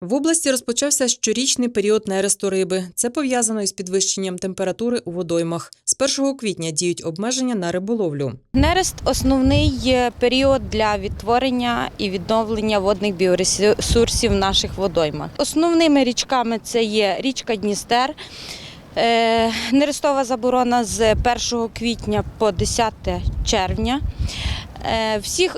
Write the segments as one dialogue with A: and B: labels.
A: В області розпочався щорічний період нересту риби. Це пов'язано із підвищенням температури у водоймах. З 1 квітня діють обмеження на риболовлю.
B: Нерест основний е, період для відтворення і відновлення водних біоресурсів в наших водоймах. Основними річками це є річка Дністер. е, Нерестова заборона з 1 квітня по 10 червня. Е, Всіх,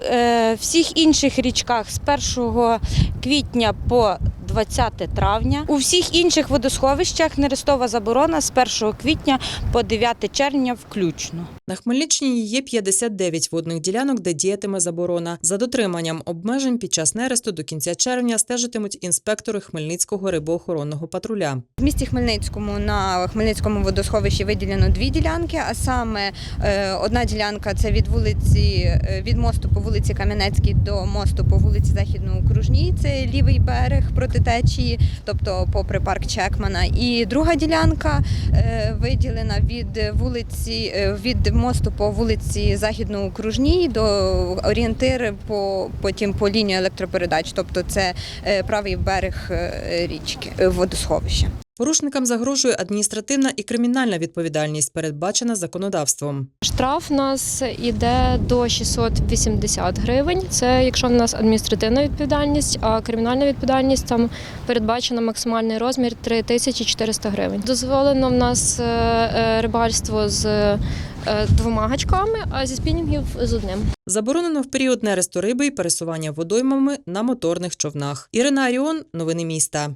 B: всіх інших річках з 1 квітня по 20 травня. У всіх інших водосховищах нерестова заборона з 1 квітня по 9 червня включно.
A: На Хмельниччині є 59 водних ділянок, де діятиме заборона. За дотриманням обмежень під час нересту до кінця червня стежитимуть інспектори Хмельницького рибоохоронного патруля.
C: В місті Хмельницькому на Хмельницькому водосховищі виділено дві ділянки, а саме е, одна ділянка це від вулиці е, від мосту по вулиці Кам'янецькій до мосту по вулиці Західноокружній. Це лівий берег проти течії, тобто попри парк Чекмана. І друга ділянка е, виділена від вулиці е, від мосту по вулиці Західноокружній до орієнтири по потім по лінії електропередач, тобто це е, правий берег річки водосховища.
A: Порушникам загрожує адміністративна і кримінальна відповідальність, передбачена законодавством.
D: Штраф у нас іде до 680 гривень. Це якщо в нас адміністративна відповідальність, а кримінальна відповідальність там передбачено максимальний розмір 3400 гривень. Дозволено в нас е, е, рибальство з е, двома гачками, а зі спінінгів з одним.
A: Заборонено в період нересту риби і пересування водоймами на моторних човнах. Ірина Аріон, новини міста.